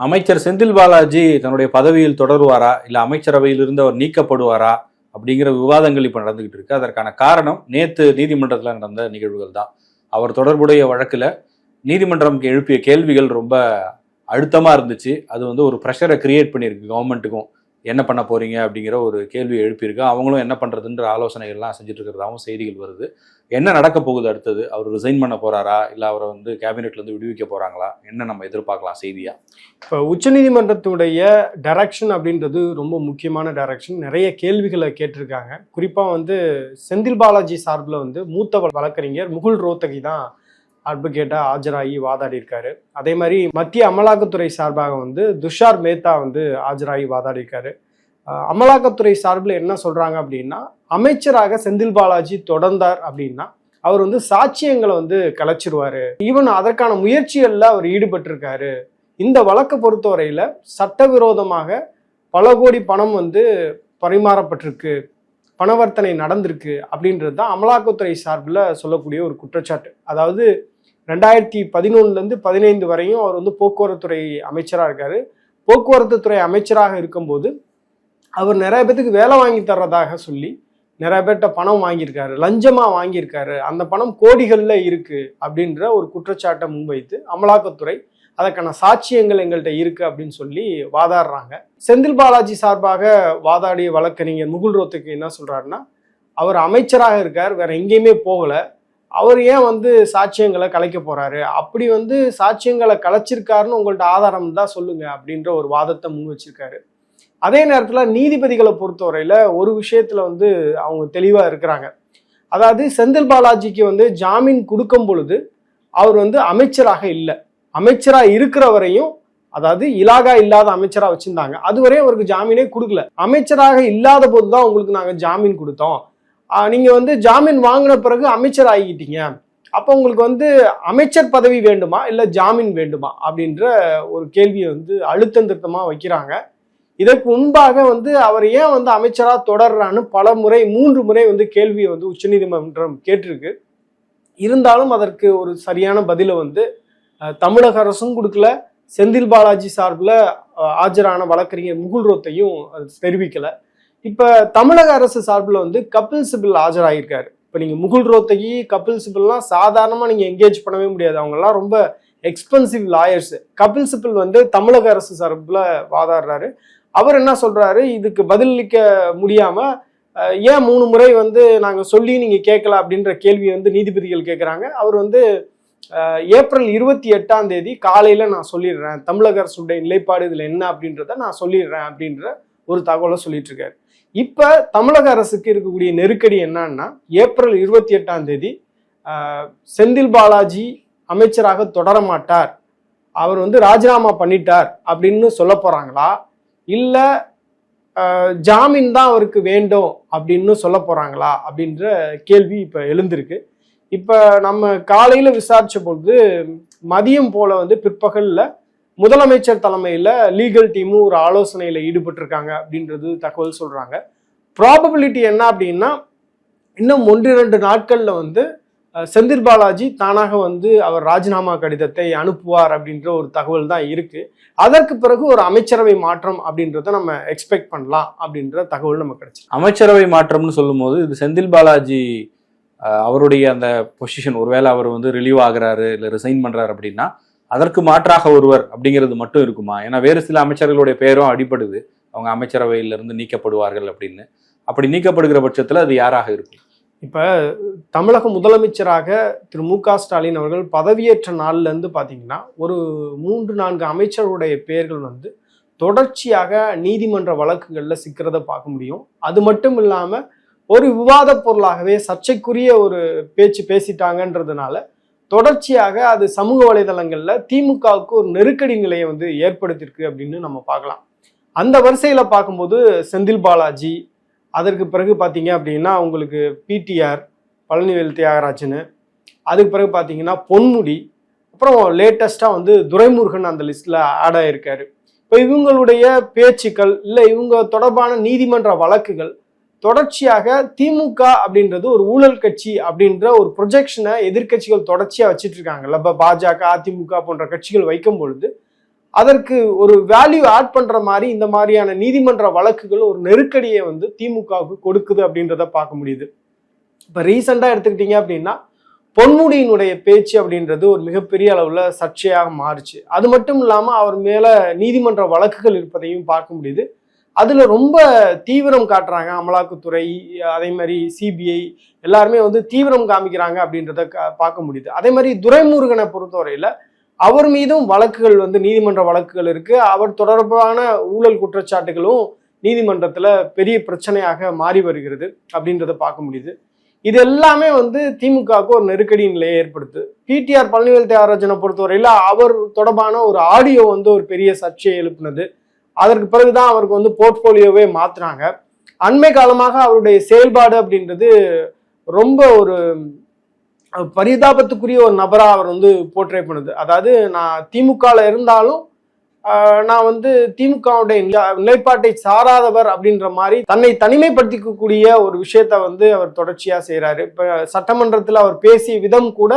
அமைச்சர் செந்தில் பாலாஜி தன்னுடைய பதவியில் தொடருவாரா? இல்ல அமைச்சரவையிலிருந்து அவர் நீக்கப்படுவாரா? அப்படிங்கிற விவாதங்கள் இப்போ நடந்துகிட்டு இருக்கு. அதற்கான காரணம் நேற்று நீதிமன்றத்தில் நடந்த நிகழ்வுகள் தான். அவர் தொடர்புடைய வழக்கில் நீதிமன்றம் எழுப்பிய கேள்விகள் ரொம்ப அழுத்தமாக இருந்துச்சு. அது வந்து ஒரு ப்ரெஷரை கிரியேட் பண்ணியிருக்கு கவர்மெண்ட்டுக்கும் என்ன பண்ண போறீங்க அப்படிங்கிற ஒரு கேள்வி எழுப்பியிருக்கு. அவங்களும் என்ன பண்றதுன்ற ஆலோசனைகள்லாம் செஞ்சுட்டு இருக்கிறதாவும் செய்திகள் வருது. என்ன நடக்க போகுது அடுத்தது? அவர் ரிசைன் பண்ண போறாரா? இல்ல அவரை வந்து கேபினெட்ல இருந்து விடுவிக்க போறாங்களா? என்ன நம்ம எதிர்பார்க்கலாம் செய்தியா? இப்போ உச்சநீதிமன்றத்துடைய டைரக்ஷன் அப்படின்றது ரொம்ப முக்கியமான டைரக்ஷன் நிறைய கேள்விகளை கேட்டிருக்காங்க. குறிப்பாக வந்து செந்தில் பாலாஜி சார்பில் வந்து மூத்த வழக்கறிஞர் முகுல் ரோத்தகி தான் அட்வொகேட்டாக ஆஜராகி வாதாடி இருக்காரு அதே மாதிரி மத்திய அமலாக்கத்துறை சார்பாக வந்து துஷார் மேத்தா வந்து ஆஜராகி வாதாடி இருக்காரு அமலாக்கத்துறை சார்பில் என்ன சொல்கிறாங்க அப்படின்னா அமைச்சராக செந்தில் பாலாஜி தொடர்ந்தார் அப்படின்னா அவர் வந்து சாட்சியங்களை வந்து கலைச்சிருவார். ஈவன் அதற்கான முயற்சிகளில் அவர் ஈடுபட்டிருக்காரு. இந்த வழக்கை பொறுத்தவரையில் சட்டவிரோதமாக பல கோடி பணம் வந்து பரிமாறப்பட்டிருக்கு. பணவர்த்தனை நடந்திருக்கு அப்படின்றது தான் அமலாக்கத்துறை சார்பில் சொல்லக்கூடிய ஒரு குற்றச்சாட்டு. அதாவது ரெண்டாயிரத்தி பதினொன்னுலேருந்து பதினைந்து வரையும் அவர் வந்து போக்குவரத்துறை அமைச்சராக இருக்காரு. போக்குவரத்து துறை அமைச்சராக இருக்கும்போது அவர் நிறைய பேத்துக்கு வேலை வாங்கி தர்றதாக சொல்லி நிறைய பேர்கிட்ட பணம் வாங்கியிருக்காரு லஞ்சமாக வாங்கியிருக்காரு. அந்த பணம் கோடிகளில் இருக்குது அப்படின்ற ஒரு குற்றச்சாட்டை முன்வைத்து அமலாக்கத்துறை அதற்கான சாட்சியங்கள் எங்கள்கிட்ட இருக்குது அப்படின்னு சொல்லி வாதாடுறாங்க. செந்தில் பாலாஜி சார்பாக வாதாடிய வழக்கறிஞர் முகுல் ரோத்துக்கு என்ன சொல்கிறாருன்னா அவர் அமைச்சராக இருக்கார் வேற எங்கேயுமே போகலை. அவர் ஏன் வந்து சாட்சியங்களை கலைக்க போறாரு? அப்படி வந்து சாட்சியங்களை கலைச்சிருக்காருன்னு உங்கள்ட்ட ஆதாரம் தான் சொல்லுங்க அப்படின்ற ஒரு வாதத்தை முன் வச்சிருக்காரு. அதே நேரத்தில் நீதிபதிகளை பொறுத்தவரையில் ஒரு விஷயத்தில் வந்து அவங்க தெளிவாக இருக்கிறாங்க. அதாவது செந்தில் பாலாஜிக்கு வந்து ஜாமீன் கொடுக்கும் பொழுது அவர் வந்து அமைச்சராக இல்லை. அமைச்சராக இருக்கிற வரையும் அதாவது இலாகா இல்லாத அமைச்சராக வச்சுருந்தாங்க. அதுவரையும் அவருக்கு ஜாமீனே கொடுக்கல. அமைச்சராக இல்லாத போது தான் உங்களுக்கு நாங்கள் ஜாமீன் கொடுத்தோம். நீங்கள் வந்து ஜாமீன் வாங்கின பிறகு அமைச்சர் ஆகிட்டீங்க அப்போ உங்களுக்கு வந்து அமைச்சர் பதவி வேண்டுமா? இல்லை ஜாமீன் வேண்டுமா? அப்படின்ற ஒரு கேள்வியை வந்து அழுத்தம் திருத்தமாக வைக்கிறாங்க. இதற்கு முன்பாக வந்து அவர் ஏன் வந்து அமைச்சராக தொடர்றான்னு பல முறை மூன்று முறை வந்து கேள்வியை வந்து உச்சநீதிமன்றம் கேட்டிருக்கு. இருந்தாலும் அதற்கு ஒரு சரியான பதிலை வந்து தமிழக அரசும் கொடுக்கல. செந்தில் பாலாஜி சார்பில் ஆஜரான வழக்கறிஞர் முகுல் ரோத்தையும் அது இப்போ தமிழக அரசு சார்பில் வந்து கபில் சிபில் ஆஜராகியிருக்காரு. இப்போ நீங்கள் முகுல் ரோத்தகி கபில் சிபில்லாம் சாதாரணமாக நீங்கள் என்கேஜ் பண்ணவே முடியாது. அவங்கெல்லாம் ரொம்ப எக்ஸ்பென்சிவ் லாயர்ஸ் கபில் சிபில் வந்து தமிழக அரசு சார்பில் வாதாடுறாரு. அவர் என்ன சொல்கிறாரு இதுக்கு பதிலளிக்க முடியாமல் ஏன் மூணு முறை வந்து நாங்கள் சொல்லி நீங்கள் கேட்கல அப்படின்ற கேள்வி வந்து நீதிபதிகள் கேட்குறாங்க. அவர் வந்து ஏப்ரல் இருபத்தி எட்டாம் தேதி காலையில் நான் சொல்லிடுறேன். தமிழக அரசுடைய நிலைப்பாடு இதில் என்ன அப்படின்றத நான் சொல்லிடுறேன் அப்படின்ற ஒரு தகவலை சொல்லிட்டு இருக்காரு இப்ப தமிழக அரசுக்கு இருக்கக்கூடிய நெருக்கடி என்னன்னா ஏப்ரல் இருபத்தி எட்டாம் தேதி செந்தில் பாலாஜி அமைச்சராக தொடர மாட்டார். அவர் வந்து ராஜினாமா பண்ணிட்டார் அப்படின்னு சொல்ல போறாங்களா? இல்ல ஜாமீன் தான் அவருக்கு வேண்டும் அப்படின்னு சொல்ல போறாங்களா? அப்படின்ற கேள்வி இப்ப எழுந்திருக்கு. இப்ப நம்ம காலையில விசாரிச்ச பொழுது மதியம் போல வந்து பிற்பகல்ல முதலமைச்சர் தலைமையில் லீகல் டீமும் ஒரு ஆலோசனையில் ஈடுபட்டிருக்காங்க அப்படின்றது தகவல் சொல்கிறாங்க ப்ராபபிலிட்டி என்ன அப்படின்னா இன்னும் ஒன்றிரண்டு நாட்களில் வந்து செந்தில் பாலாஜி தானாக வந்து அவர் ராஜினாமா கடிதத்தை அனுப்புவார் அப்படின்ற ஒரு தகவல் தான் இருக்கு. அதற்கு பிறகு ஒரு அமைச்சரவை மாற்றம் அப்படின்றத நம்ம எக்ஸ்பெக்ட் பண்ணலாம் அப்படின்ற தகவல் நம்ம கிடைச்சி அமைச்சரவை மாற்றம்னு சொல்லும்போது இது செந்தில் பாலாஜி அவருடைய அந்த பொசிஷன் ஒருவேளை அவர் வந்து ரிலீவ் ஆகிறாரு இல்லை ரிசைன் பண்ணுறாரு அப்படின்னா அதற்கு மாற்றாக ஒருவர் அப்படிங்கிறது மட்டும் இருக்குமா? ஏன்னா வேறு சில அமைச்சர்களுடைய பேரும் அடிபடுது. அவங்க அமைச்சரவையிலிருந்து நீக்கப்படுவார்கள் அப்படின்னு. அப்படி நீக்கப்படுகிற பட்சத்தில் அது யாராக இருக்கும்? இப்போ தமிழக முதலமைச்சராக திரு மு க ஸ்டாலின் அவர்கள் பதவியேற்ற நாள்லேருந்து பார்த்தீங்கன்னா ஒரு மூன்று நான்கு அமைச்சருடைய பெயர்கள் வந்து தொடர்ச்சியாக நீதிமன்ற வழக்குகளில் சிக்கிறத பார்க்க முடியும். அது மட்டும் இல்லாமல் ஒரு விவாத பொருளாகவே சர்ச்சைக்குரிய ஒரு பேச்சு பேசிட்டாங்கன்றதுனால தொடர்ச்சியாக அது சமூக வலைதளங்களில் திமுகவுக்கு ஒரு நெருக்கடி நிலையை வந்து ஏற்படுத்தியிருக்கு அப்படின்னு நம்ம பார்க்கலாம். அந்த வரிசையில் பார்க்கும்போது செந்தில் பாலாஜி அதற்கு பிறகு பார்த்தீங்க அப்படின்னா உங்களுக்கு பிடிஆர் பழனிவேல் தியாகராஜன் அதுக்கு பிறகு பார்த்தீங்கன்னா பொன்முடி அப்புறம் லேட்டஸ்ட்டாக வந்து துரைமுருகன் அந்த லிஸ்ட்டில் ஆட் ஆகியிருக்காரு இப்போ இவங்களுடைய பேச்சுக்கள் இல்லை இவங்க தொடர்பான நீதிமன்ற வழக்குகள் தொடர்ச்சியாக திமுக அப்படின்றது ஒரு ஊழல் கட்சி அப்படின்ற ஒரு ப்ரொஜெக்ஷனை எதிர்க்கட்சிகள் தொடர்ச்சியாக வச்சுட்டு இருக்காங்கல்ல இப்போ பாஜக அதிமுக போன்ற கட்சிகள் வைக்கும் பொழுது அதற்கு ஒரு வேல்யூ ஆட் பண்ணுற மாதிரி இந்த மாதிரியான நீதிமன்ற வழக்குகள் ஒரு நெருக்கடியை வந்து திமுகவுக்கு கொடுக்குது அப்படின்றத பார்க்க முடியுது. இப்போ ரீசெண்டாக எடுத்துக்கிட்டீங்க அப்படின்னா பொன்முடியினுடைய பேச்சு அப்படின்றது ஒரு மிகப்பெரிய அளவில் சர்ச்சையாக மாறுச்சு. அது மட்டும் இல்லாமல் அவர் மேலே நீதிமன்ற வழக்குகள் இருப்பதையும் பார்க்க முடியுது. அதில் ரொம்ப தீவிரம் காட்டுறாங்க அமலாக்கத்துறை அதே மாதிரி சிபிஐ எல்லாருமே வந்து தீவிரம் காமிக்கிறாங்க அப்படின்றத பார்க்க முடியுது. அதே மாதிரி துரைமுருகனை பொறுத்தவரையில் அவர் மீதும் வழக்குகள் வந்து நீதிமன்ற வழக்குகள் இருக்குது அவர் தொடர்பான ஊழல் குற்றச்சாட்டுகளும் நீதிமன்றத்தில் பெரிய பிரச்சனையாக மாறி வருகிறது அப்படின்றத பார்க்க முடியுது. இது எல்லாமே வந்து திமுகவுக்கு ஒரு நெருக்கடி நிலையை ஏற்படுத்து. பிடிஆர் பழனிவேல் தியாகராஜனை பொறுத்தவரையில் அவர் தொடர்பான ஒரு ஆடியோ வந்து ஒரு பெரிய சர்ச்சையை எழுப்பினது. அதற்கு பிறகுதான் அவருக்கு வந்து போர்ட்போலியோவே மாத்துனாங்க. அண்மை காலமாக அவருடைய செயல்பாடு அப்படின்றது ரொம்ப ஒரு பரிதாபத்துக்குரிய ஒரு நபராக அவர் வந்து போர்ட்ரே பண்ணுது. அதாவது நான் திமுகவில் இருந்தாலும் நான் வந்து திமுகவுடைய நிலைப்பாட்டை சாராதவர் அப்படின்ற மாதிரி தன்னை தனிமைப்படுத்திக்கக்கூடிய ஒரு விஷயத்த வந்து அவர் தொடர்ச்சியாக செய்கிறாரு இப்போ சட்டமன்றத்தில் அவர் பேசிய விதம் கூட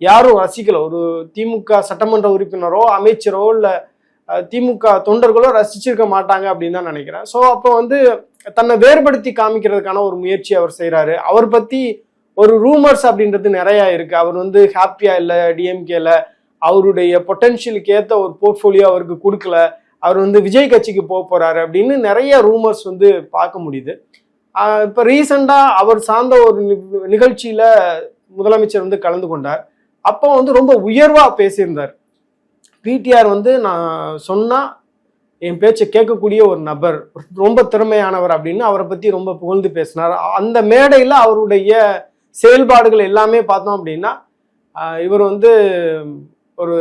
யாரும் ரசிக்கல. ஒரு திமுக சட்டமன்ற உறுப்பினரோ அமைச்சரோ இல்லை திமுக தொண்டர்களோ ரசிச்சிருக்க மாட்டாங்க அப்படின்னு தான் நினைக்கிறேன். ஸோ அப்போ வந்து தன்னை வேறுபடுத்தி காமிக்கிறதுக்கான ஒரு முயற்சி அவர் செய்கிறாரு அவர் பற்றி ஒரு ரூமர்ஸ் அப்படின்றது நிறையா இருக்குது அவர் வந்து ஹாப்பியாக இல்லை டிஎம்கேல அவருடைய பொட்டென்ஷியலுக்கு ஏற்ற ஒரு போர்ட்ஃபோலியோ அவருக்கு கொடுக்கல. அவர் வந்து விஜய் கட்சிக்கு போக போகிறாரு அப்படின்னு நிறைய ரூமர்ஸ் வந்து பார்க்க முடியுது. இப்போ ரீசண்டாக அவர் சார்ந்த ஒரு நி- முதலமைச்சர் வந்து கலந்து கொண்டார். அப்போ வந்து ரொம்ப உயர்வாக பேசியிருந்தார். பிடிஆர் வந்து நான் சொன்னால் என் பேச்சை கேட்கக்கூடிய ஒரு நபர் ரொம்ப திறமையானவர் அப்படின்னு அவரை பற்றி ரொம்ப புகழ்ந்து பேசினார். அந்த மேடையில் அவருடைய செயல்பாடுகள் எல்லாமே பார்த்தோம் அப்படின்னா இவர் வந்து ஒரு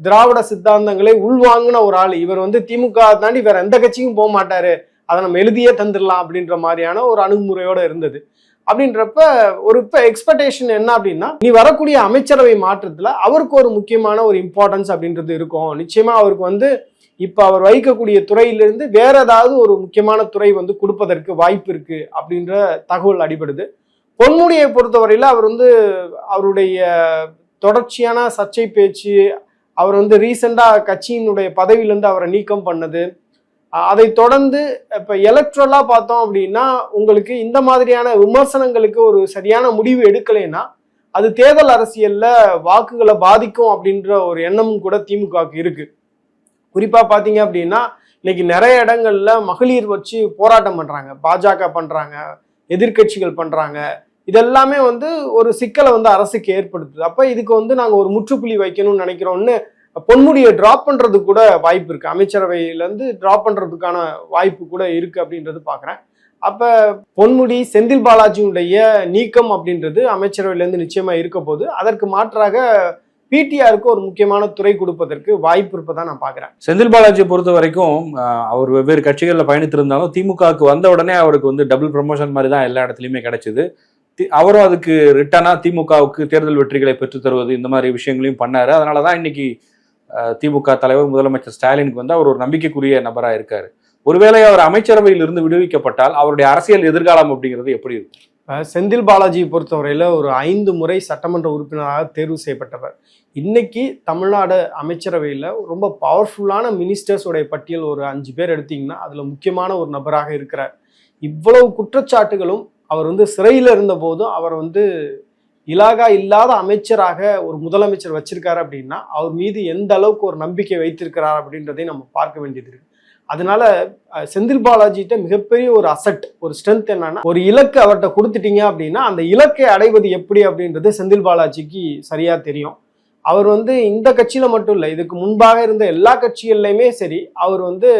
திராவிட சித்தாந்தங்களை உள்வாங்கின ஒரு ஆள். இவர் வந்து திமுக தாண்டி வேற எந்த கட்சிக்கும் போக மாட்டாரு. அதை நம்ம எழுதியே தந்துடலாம் அப்படின்ற மாதிரியான ஒரு அணுகுமுறையோட இருந்தது. அப்படின்றப்ப ஒரு இப்போ எக்ஸ்பெக்டேஷன் என்ன அப்படின்னா நீ வரக்கூடிய அமைச்சரவை மாற்றத்துல அவருக்கு ஒரு முக்கியமான ஒரு இம்பார்ட்டன்ஸ் அப்படின்றது இருக்கும். நிச்சயமா அவருக்கு வந்து இப்ப அவர் வகிக்கக்கூடிய துறையிலிருந்து வேற ஏதாவது ஒரு முக்கியமான துறை வந்து கொடுப்பதற்கு வாய்ப்பு இருக்கு அப்படின்ற தகவல் அடிபடுது. பொன்முடியை பொறுத்தவரையில அவர் வந்து அவருடைய தொடர்ச்சியான சர்ச்சை பேச்சு அவர் வந்து ரீசெண்டா கட்சியினுடைய பதவியிலிருந்து அவரை நீக்கம் பண்ணது அதை தொடர்ந்து இப்ப எலக்ட்ரலா பார்த்தோம் அப்படின்னா உங்களுக்கு இந்த மாதிரியான விமர்சனங்களுக்கு ஒரு சரியான முடிவு எடுக்கலைன்னா அது தேர்தல் அரசியல்ல வாக்குகளை பாதிக்கும் அப்படின்ற ஒரு எண்ணமும் கூட திமுகவுக்கு இருக்கு. குறிப்பா பாத்தீங்க அப்படின்னா இன்னைக்கு நிறைய இடங்கள்ல மகளிர் வச்சு போராட்டம் பண்றாங்க. பாஜக பண்றாங்க எதிர்க்கட்சிகள் பண்றாங்க. இதெல்லாமே வந்து ஒரு சிக்கலை வந்து அரசுக்கு ஏற்படுத்துது. அப்ப இதுக்கு வந்து நாங்க ஒரு முற்றுப்புள்ளி வைக்கணும்னு நினைக்கிறோம்னு பொன்முடியை டிராப் பண்றது கூட வாய்ப்பு இருக்கு. அமைச்சரவையிலேருந்து டிராப் பண்றதுக்கான வாய்ப்பு கூட இருக்கு அப்படின்றது பாக்குறேன். அப்ப பொன்முடி செந்தில் பாலாஜியுடைய நீக்கம் அப்படின்றது அமைச்சரவையிலேருந்து நிச்சயமாக நிச்சயமா இருக்க போது அதற்கு மாற்றாக பிடிஆருக்கு ஒரு முக்கியமான துறை கொடுப்பதற்கு வாய்ப்பு இருப்பதா நான் பாக்குறேன். செந்தில் பாலாஜியை பொறுத்த வரைக்கும் அவர் வெவ்வேறு கட்சிகளில் பயணித்திருந்தாலும் திமுகவுக்கு வந்த உடனே அவருக்கு வந்து டபுள் ப்ரமோஷன் மாதிரி தான் எல்லா இடத்துலையுமே கிடைச்சது. அவரும் அதுக்கு ரிட்டனா திமுகவுக்கு தேர்தல் வெற்றிகளை பெற்றுத் தருவது இந்த மாதிரி விஷயங்களையும் பண்ணாரு. அதனால தான் இன்னைக்கு திமுக தலைவர் முதலமைச்சர் ஸ்டாலினுக்கு வந்து அவர் ஒரு நம்பிக்கைக்குரிய நபராக இருக்கார். ஒருவேளை அவர் அமைச்சரவையில் இருந்து விடுவிக்கப்பட்டால் அவருடைய அரசியல் எதிர்காலம் அப்படிங்கிறது எப்படி இருக்கும்? செந்தில் பாலாஜியை பொறுத்தவரையில் ஒரு ஐந்து முறை சட்டமன்ற உறுப்பினராக தேர்வு செய்யப்பட்டவர். இன்னைக்கு தமிழ்நாடு அமைச்சரவையில் ரொம்ப பவர்ஃபுல்லான மினிஸ்டர்ஸோடைய பட்டியல் ஒரு அஞ்சு பேர் எடுத்தீங்கன்னா அதில் முக்கியமான ஒரு நபராக இருக்கிறார். இவ்வளவு குற்றச்சாட்டுகளும் அவர் வந்து சிறையில் இருந்தபோதும் அவர் வந்து இலாகா இல்லாத அமைச்சராக ஒரு முதலமைச்சர் வச்சிருக்காரு அப்படின்னா அவர் மீது எந்த அளவுக்கு ஒரு நம்பிக்கை வைத்திருக்கிறார் அப்படின்றதையும் நம்ம பார்க்க வேண்டியது இருக்கு. அதனால செந்தில் பாலாஜிட்ட மிகப்பெரிய ஒரு அசட் ஒரு ஸ்ட்ரென்த் என்னன்னா ஒரு இலக்கு அவர்கிட்ட கொடுத்துட்டீங்க அப்படின்னா அந்த இலக்கை அடைவது எப்படி அப்படின்றது செந்தில் பாலாஜிக்கு சரியா தெரியும். அவர் வந்து இந்த கட்சியில மட்டும் இல்லை இதுக்கு முன்பாக இருந்த எல்லா கட்சிகள்லையுமே சரி அவர் வந்து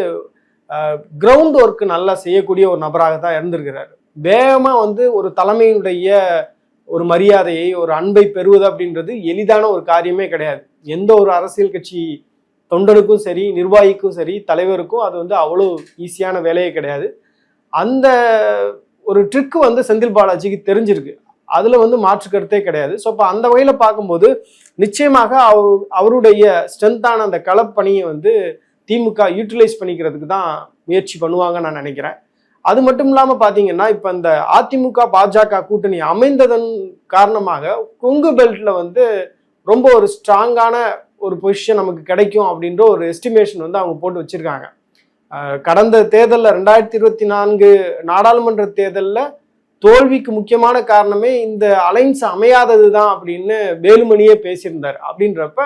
கிரவுண்ட் ஒர்க் நல்லா செய்யக்கூடிய ஒரு நபராக தான் இருந்திருக்கிறார். வேகமா வந்து ஒரு தலைமையினுடைய ஒரு மரியாதையை ஒரு அன்பை பெறுவது அப்படின்றது எளிதான ஒரு காரியமே கிடையாது. எந்த ஒரு அரசியல் கட்சி தொண்டனுக்கும் சரி நிர்வாகிக்கும் சரி தலைவருக்கும் அது வந்து அவ்வளோ ஈஸியான வேலையே கிடையாது. அந்த ஒரு ட்ரிக்கு வந்து செந்தில் பாலாஜிக்கு தெரிஞ்சிருக்கு. அதில் வந்து மாற்று கருத்தே கிடையாது. ஸோ இப்போ அந்த வகையில் பார்க்கும்போது நிச்சயமாக அவர் அவருடைய ஸ்ட்ரென்த்தான அந்த களப்பணியை வந்து திமுக யூட்டிலைஸ் பண்ணிக்கிறதுக்கு தான் முயற்சி பண்ணுவாங்கன்னு நான் நினைக்கிறேன். அது மட்டும் இல்லாம பாத்தீங்கன்னா இப்ப இந்த அதிமுக பாஜக கூட்டணி அமைந்ததன் காரணமாக கொங்கு பெல்ட்ல வந்து ரொம்ப ஒரு ஸ்ட்ராங்கான ஒரு பொசிஷன் நமக்கு கிடைக்கும் அப்படின்ற ஒரு எஸ்டிமேஷன் வந்து அவங்க போட்டு வச்சிருக்காங்க. கடந்த தேர்தலில் ரெண்டாயிரத்தி இருபத்தி நான்கு நாடாளுமன்ற தேர்தலில் தோல்விக்கு முக்கியமான காரணமே இந்த அலைன்ஸ் அமையாதது தான் அப்படின்னு வேலுமணியே பேசியிருந்தார். அப்படின்றப்ப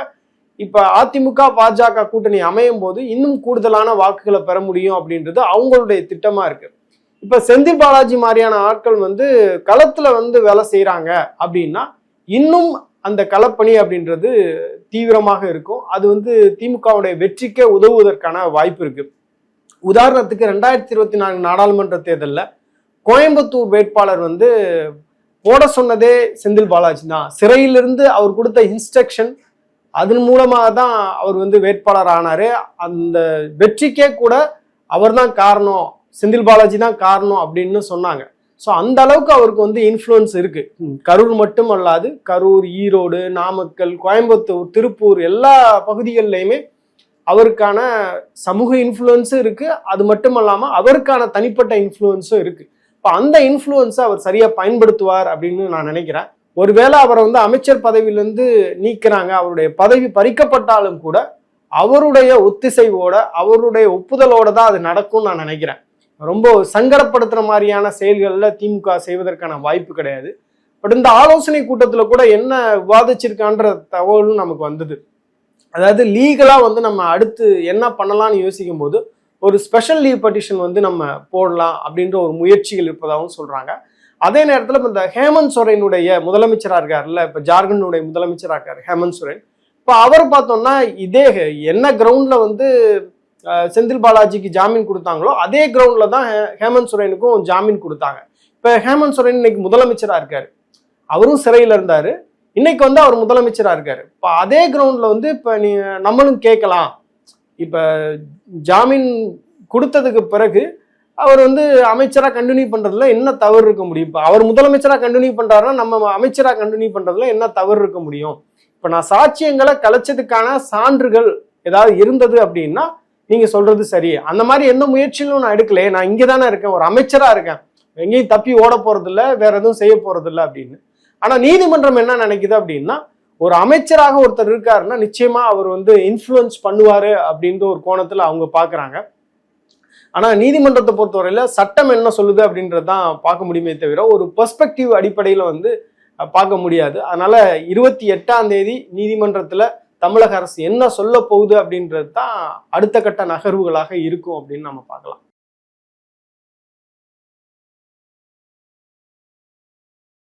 இப்போ அதிமுக பாஜக கூட்டணி அமையும் போது இன்னும் கூடுதலான வாக்குகளை பெற முடியும் அப்படின்றது அவங்களுடைய திட்டமாக இருக்குது இப்ப செந்தில் பாலாஜி மாதிரியான ஆட்கள் வந்து களத்துல வந்து வேலை செய்யறாங்க அப்படின்னா இன்னும் அந்த களப்பணி அப்படின்றது தீவிரமாக இருக்கும். அது வந்து திமுகவுடைய வெற்றிக்கே உதவுவதற்கான வாய்ப்பு இருக்கு. உதாரணத்துக்கு ரெண்டாயிரத்தி இருபத்தி நான்கு நாடாளுமன்ற தேர்தலில் கோயம்புத்தூர் வேட்பாளர் வந்து போட சொன்னதே செந்தில் பாலாஜி தான். சிறையிலிருந்து அவர் கொடுத்த இன்ஸ்ட்ரக்ஷன் அதன் மூலமாக தான் அவர் வந்து வேட்பாளர் ஆனாரு. அந்த வெற்றிக்கே கூட அவர் தான் காரணம் செந்தில் பாலாஜி தான் காரணம் அப்படின்னு சொன்னாங்க. ஸோ அந்த அளவுக்கு அவருக்கு வந்து இன்ஃப்ளூயன்ஸ் இருக்கு. கரூர் மட்டும் அல்லாது கரூர் ஈரோடு நாமக்கல் கோயம்புத்தூர் திருப்பூர் எல்லா பகுதிகளிலையுமே அவருக்கான சமூக இன்ஃப்ளூயன்ஸும் இருக்கு. அது மட்டும் இல்லாமல் அவருக்கான தனிப்பட்ட இன்ஃப்ளூயன்ஸும் இருக்கு. இப்போ அந்த இன்ஃப்ளூயன்ஸை அவர் சரியா பயன்படுத்துவார் அப்படின்னு நான் நினைக்கிறேன். ஒருவேளை அவரை வந்து அமைச்சர் பதவியிலிருந்து நீக்கிறாங்க அவருடைய பதவி பறிக்கப்பட்டாலும் கூட அவருடைய ஒத்திசைவோட அவருடைய ஒப்புதலோட தான் அது நடக்கும்னு நான் நினைக்கிறேன். ரொம்ப சங்கடப்படுத்துகிற மாதிரியான செயல்களில் திமுக செய்வதற்கான வாய்ப்பு கிடையாது. பட் இந்த ஆலோசனை கூட்டத்தில் கூட என்ன விவாதிச்சிருக்கான்ற தகவலும் நமக்கு வந்தது. அதாவது லீகலாக வந்து நம்ம அடுத்து என்ன பண்ணலாம்னு யோசிக்கும் போது ஒரு ஸ்பெஷல் லீவ் பட்டிஷன் வந்து நம்ம போடலாம் அப்படின்ற ஒரு முயற்சிகள் இருப்பதாகவும் சொல்கிறாங்க அதே நேரத்தில் இந்த ஹேமந்த் சோரனுடைய முதலமைச்சராக இருக்கார்ல இப்போ ஜார்க்கண்டுடைய முதலமைச்சராக இருக்கார் ஹேமந்த் சோரன். இப்போ அவர் பார்த்தோம்னா இதே என்ன கிரவுண்டில் வந்து செந்தில் பாலாஜிக்கு ஜாமீன் கொடுத்தாங்களோ அதே கிரவுண்டில் தான் ஹே- ஹேமந்த் சோரனுக்கும் ஜாமீன் கொடுத்தாங்க. இப்போ ஹேமந்த் சோரன் இன்னைக்கு முதலமைச்சராக இருக்கார். அவரும் சிறையில் இருந்தார். இன்னைக்கு வந்து அவர் முதலமைச்சராக இருக்கார். இப்போ அதே கிரவுண்டில் வந்து இப்போ நீ நம்மளும் கேட்கலாம். இப்போ ஜாமீன் கொடுத்ததுக்கு பிறகு அவர் வந்து அமைச்சராக கண்டினியூ பண்றதுல என்ன தவறு இருக்க முடியும்? இப்போ அவர் முதலமைச்சராக கண்டினியூ பண்ணுறாருன்னா நம்ம அமைச்சராக கண்டினியூ பண்ணுறதுல என்ன தவறு இருக்க முடியும்? இப்போ நான் சாட்சியங்களை கலைச்சதுக்கான சான்றுகள் ஏதாவது இருந்தது அப்படின்னா நீங்க சொல்றது சரி. அந்த மாதிரி எந்த முயற்சியிலும் நான் எடுக்கலையே நான் இங்கே தானே இருக்கேன். ஒரு அமைச்சரா இருக்கேன். எங்கேயும் தப்பி ஓட போறதில்ல. வேற எதுவும் செய்ய போறதில்ல அப்படின்னு. ஆனா நீதிமன்றம் என்ன நினைக்குது அப்படின்னா ஒரு அமைச்சராக ஒருத்தர் இருக்காருன்னா நிச்சயமா அவர் வந்து இன்ஃப்ளூயன்ஸ் பண்ணுவாரு அப்படின்ற ஒரு கோணத்துல அவங்க பாக்குறாங்க ஆனா நீதிமன்றத்தை பொறுத்தவரையில சட்டம் என்ன சொல்லுது அப்படின்றதான் பார்க்க முடியுமே தவிர ஒரு பெர்ஸ்பெக்டிவ் அடிப்படையில வந்து பார்க்க முடியாது. அதனால இருபத்தி எட்டாம் தேதி நீதிமன்றத்துல தமிழக அரசு என்ன சொல்ல போகுது அப்படின்றது தான் அடுத்த கட்ட நகர்வுகளாக இருக்கும் அப்படின்னு நம்ம பார்க்கலாம்.